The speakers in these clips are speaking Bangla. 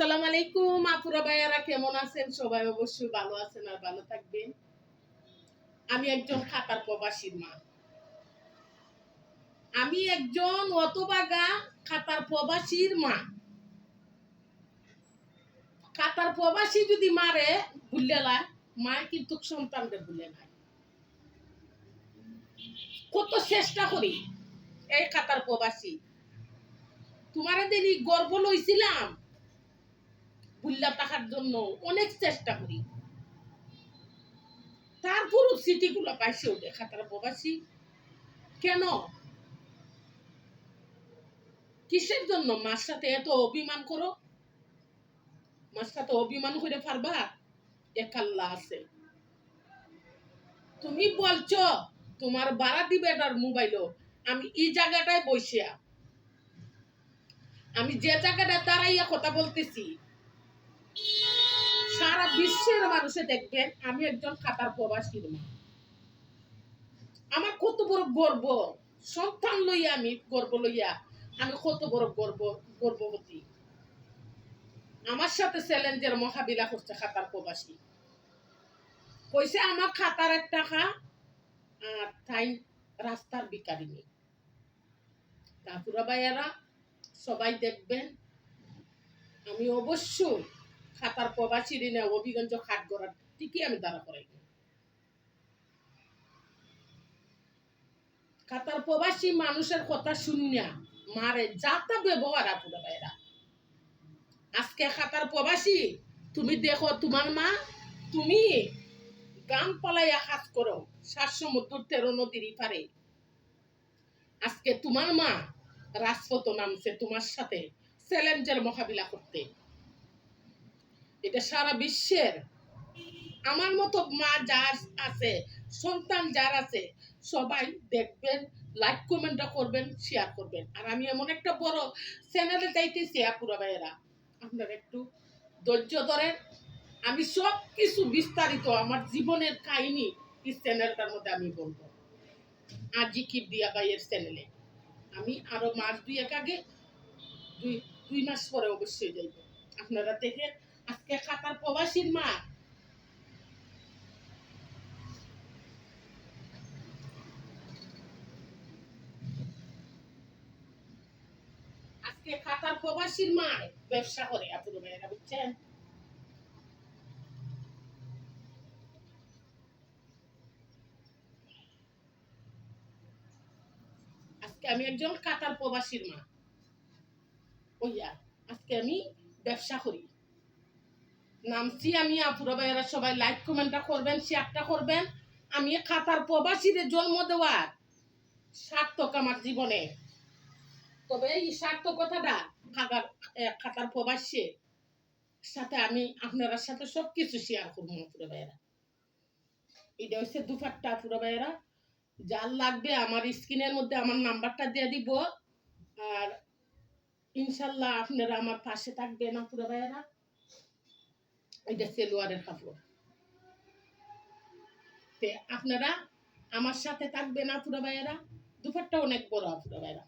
আসসালামু আলাইকুম, আপুরা, ভাইয়ারা, কেমন আছেন? সবাই অবশ্যই ভালো আছেন আর ভালো থাকবেন। আমি একজন খাতার প্রবাসীর মা। আমি একজন অতবাগা খাতার প্রবাসীর মা। খাতার প্রবাসী যদি মারে ভুলেলা মা কিন্তু সন্তানকে ভুলে নাই কত চেষ্টা করি এই খাতার প্রবাসী। তোমার দেরি গর্ব লইছিলাম। ভুল্লা টাকার জন্য অনেক চেষ্টা করি। তারপরও সিটিগুলো পাইছে ওঠে খাতার প্রবাসী। কেন? কিসের জন্য? মার সাথে এত অভিমান করো? মার সাথে অভিমান করে পারবা? একাল্লা আছে। তুমি বলছো, তোমার বাড়া দিবে এটার মোবাইলও। আমি এই জায়গাটায় বসিয়া, আমি যে জায়গাটা দাঁড়াইয়া কথা বলতেছি সারা বিশ্বের মানুষে দেখবেন, আমি একজন খাতার প্রবাসীর মা। আমার কত বড় গর্ব। সন্তান লইয়া আমি, গর্ব লইয়া আমি কত বড় গর্ব গর্ববতী আমার সাথে চ্যালেঞ্জের মোকাবিলা করছে খাতার প্রবাসী। কইছে, আমার খাতার এক টাকা আর তাই রাস্তার বিকারি নেই। তারপরে ভাইয়ারা, সবাই দেখবেন, আমি অবশ্যই খাতার প্রবাসী ঋণে অভিগঞ্জ খাট গড়ার ঠিকই আমি দাঁড়া করাই। খাতার প্রবাসী মানুষের কথা শুনিয়া মারে যাতা ব্যবহার আজকে প্রবাসী, তুমি দেখো তোমার মা, তুমি গান পালাইয়া কাজ করো সাত সমুদ্র তেরো নদীর পারে আজকে তোমার মা রাজপথ নামছে তোমার সাথে, চ্যালেঞ্জের মোকাবিলা করতে। এটা সারা বিশ্বের। আমার মতো মা যার আছে, সন্তান যার আছে, সবাই দেখবেন লাইক কমেন্টটা করবেন শেয়ার করবেন। আর আমি এমন একটা বড় চ্যানেলে যাইতেছি, আপুরা ভাইয়েরা। আপনারা একটু ধৈর্য ধরেন। আমি সব কিছু বিস্তারিত আমার জীবনের কাহিনী চ্যানেলটার মধ্যে আমি বলব। আজি কি দিয়া ভাইয়ের চ্যানেলে আমি আরও মাস দুই এক আগে, দুই দুই মাস পরে অবশ্যই যাইব। আপনারা দেখেন আজকে খাতার প্রবাসীর মা। আজকে প্রবাসীর মা ব্যবসা করে আপুর ভাইয়েরা বুঝছেন? আজকে আমি একজন কাতার প্রবাসীর মা। ওইয়া, আজকে আমি ব্যবসা করি। নামছি আমি, আপুরা ভাইয়েরা সবাই লাইক কমেন্টটা করবেন শেয়ারটা করবেন। আমি খাতার প্রবাসীদের জন্ম দেওয়ার সার্থক আমার জীবনে। তবে এই সার্থকতাটা খাতার খাতার প্রবাসী সাথে আমি আপনারা সাথে সব কিছু শেয়ার করব, আপুরা ভাইয়েরা। এটা হচ্ছে দুপাট্টা, আপুরা ভাইয়েরা। যার লাগবে আমার স্ক্রিনের মধ্যে আমার নাম্বারটা দিয়ে দিব। আর ইনশাল্লাহ আপনারা আমার পাশে থাকবেন, আপুরা ভাইয়েরা। এটা সেলোয়ারের কাপড়। তে আপনারা আমার সাথে থাকবেন আপুরা ভাইয়েরা, দুপাট্টা অনেক বড় আপুরা ভাইয়েরা।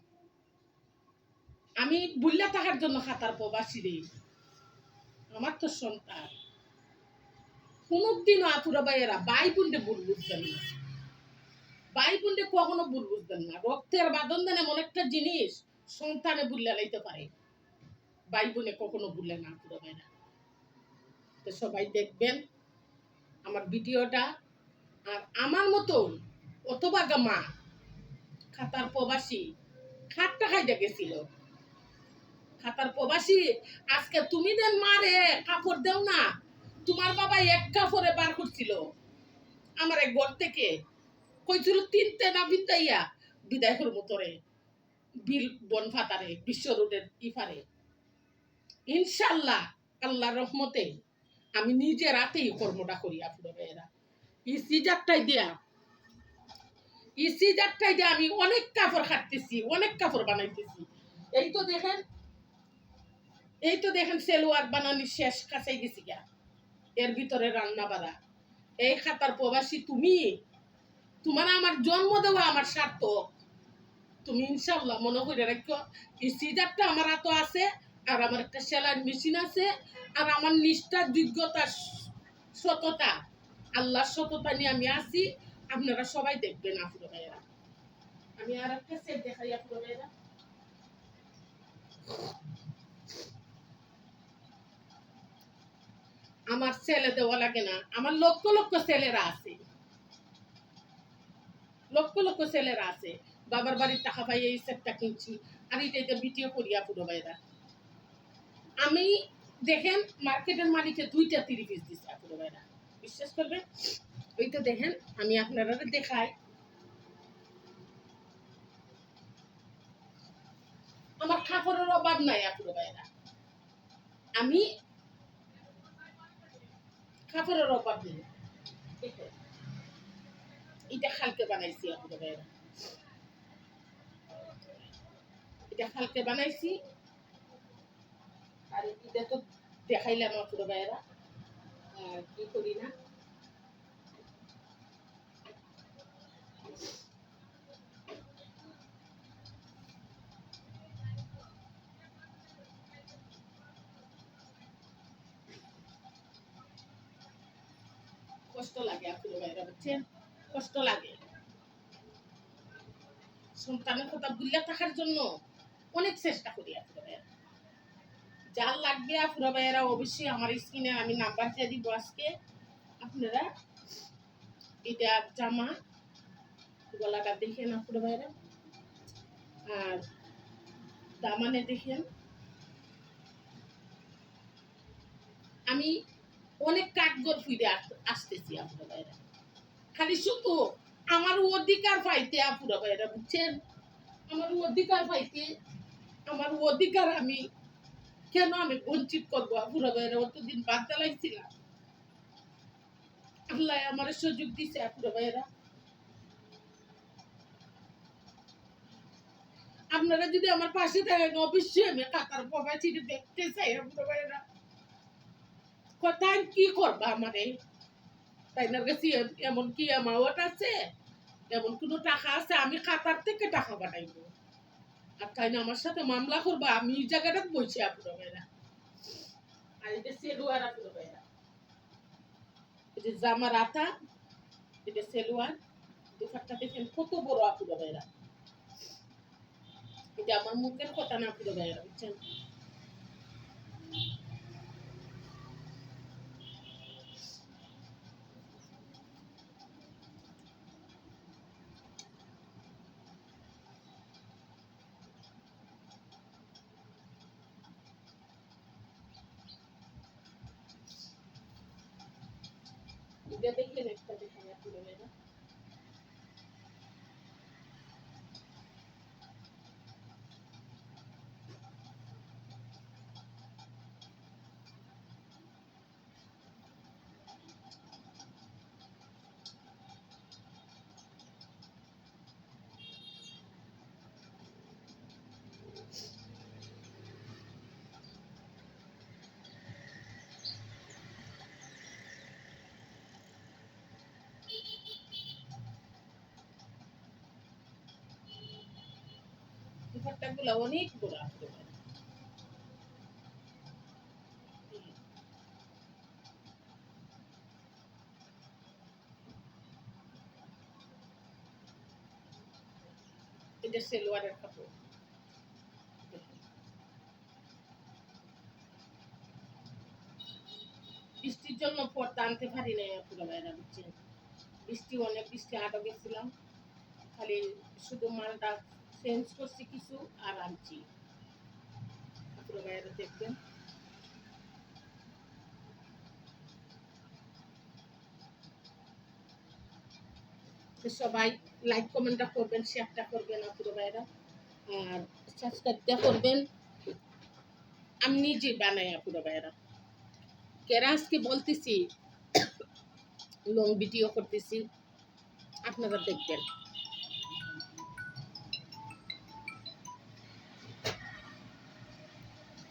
আমি বুল্লা থাকার জন্য খাতার প্রবাসী রে। আমার তো সন্তান। কোনোদিনও আপুরা ভাইয়েরা বাই বুনতে ভুল বুঝবেন না। বাই বুনতে কখনো ভুল বুঝবেন না। রক্তের বাঁধন দেন এমন একটা জিনিস, সন্তানে বুল্লা লাইতে পারে। বাই বোনে কখনো ভুলে না আপুরা ভাইয়েরা। তো সবাই দেখবেন আমার ভিডিওটা। আর আমার মতন অথবা মা, খাতার প্রবাসী খাটটা খাইতে গেছিল খাতার প্রবাসী, আজকে তুমি দেন মারে কাপড় দেও না। তোমার বাবা এক কাপড়ে বার করছিল। আমার এক ঘর থেকে কইছিল, তিনটে না বিদাইয়া? বিদায় করব তোরে। বিল বন ফাতারে বিশ্ব রোডের ইফারে। ইনশাল্লাহ আল্লাহ রহমতে আমি নিজে রাতেই কর্মটা করি আপনার ভাইয়েরা। এই সিজারটাই দেয়া, এই সিজারটাই দিয়ে আমি অনেক কাপড় খাটতেছি, অনেক কাপড় বানাইতেছি। এই তো দেখেন, এই তো দেখেন সেলোয়ার বানানি শেষ কাছাই গেছি গা। এর ভিতরে রান্না বাড়া। এই খাতার প্রবাসী তুমি, তোমার আমার জন্ম দেওয়া আমার স্বার্থ তুমি ইনশাল্লাহ মনে করে রাখো এই সিজারটা আমার হাতে আছে আর আমার একটা সেলাই মেশিন আছে, আর আমার নিষ্ঠা যোগ্যতা সততা, আল্লাহর সততা নিয়ে আমি আছি। আপনারা সবাই দেখবেন, আফুর আমি আর একটা সেট দেখাই, আফুর আমার ছেলে দেওয়া লাগে না। আমার লক্ষ লক্ষ ছেলেরা আছে। লক্ষ লক্ষ ছেলেরা আছে। বাবার বাড়ির টাকা পাই এই সেটটা কিনছি। আর এটা ভিডিও করিয়া পুরো ভাইরা আমি দেখেন মার্কেটের মালিকে দুইটা তিরি পিস দিচ্ছে পুরো ভাইরা। বিশ্বাস করবেন? ওইটা দেখেন, আমি আপনারা দেখাই। আমার কাপড়ের অভাব নাই আপুরো ভাইরা। আমি কাপড়ের অভাব নেই। এটা খালকে বানাইছি আপুরো ভাইরা। এটা খালকে বানাইছি আর এটা তো দেখাইলাম আপুরো ভাইরা আর কি করি না? কষ্ট লাগে আপুরো ভাইরা বুঝছেন? কষ্ট লাগে। সন্তানের কথা ভুলে থাকার জন্য অনেক চেষ্টা করি আপুরো ভাইরা যার লাগবে আপুরো ভাইয়েরা অবশ্যই আমার স্ক্রিনে আমি নাম্বার দিয়ে দিব আজকে। আপনারা এটা জামা, গলাটা দেখেন আপুরো ভাইয়েরা। আর দামানে দেখেন। আমি অনেক কাঠগর ফিরে আসতেছি আপুরা ভাইরা খালি শুধু আমার অধিকার পাইতে আপুরা ভাইরা বুঝছেন? আমার অধিকার পাইতে, আমার অধিকার আমি কেন আমি বঞ্চিত করব? আপুরা ভাইরা অতদিন বাদ চালাইছিলাম আল্লাহ আমার সুযোগ দিছে আপনারা যদি আমার পাশে থাকেন, অবশ্যই আমি কাতার দেখতে চাই কোথায় কি করবা আমারে? তাই না গেছি এমন কি অ্যামাউন্ট আছে, এমন কোনো টাকা আছে, আমি খাতার থেকে টাকা পাঠাইবো আর তাই না আমার সাথে মামলা করবা আমি এই জায়গাটা বসে আপুরো ভাইরা। আর এটা সেলুয়ার আপুরো ভাইরা। এটা জামার আতা এটা সেলুয়ার দুপাটটা দেখেন কত বড় আপুরো ভাইরা। এটা আমার মুখের কথা না আপুরো ভাইরা বুঝছেন? এটা দেখলেন একটা দেখেন আপুরো ভাইরা দুপাট্টাগুলো অনেক ভাইরা এটা সেলোয়ারের কাপড়। বৃষ্টির জন্য পর্দা আনতে পারি নাই পুরো বাইরে বুঝছেন? বৃষ্টি অনেক, বৃষ্টি আটক গেছিলাম। খালি শুধু মালটা চেঞ্জ করছি কিছু আর আনছি। বাইরে দেখবেন। সবাই লাইক কমেন্টটা করবেন শেয়ারটা করবেন আপুরো ভাইরা। আর সাবস্ক্রাইবটা করবেন। আমি নিজে বানাই আপুরো ভাইরা। কেরা বলতেছি লং ভিডিও করতেছি, আপনারা দেখবেন।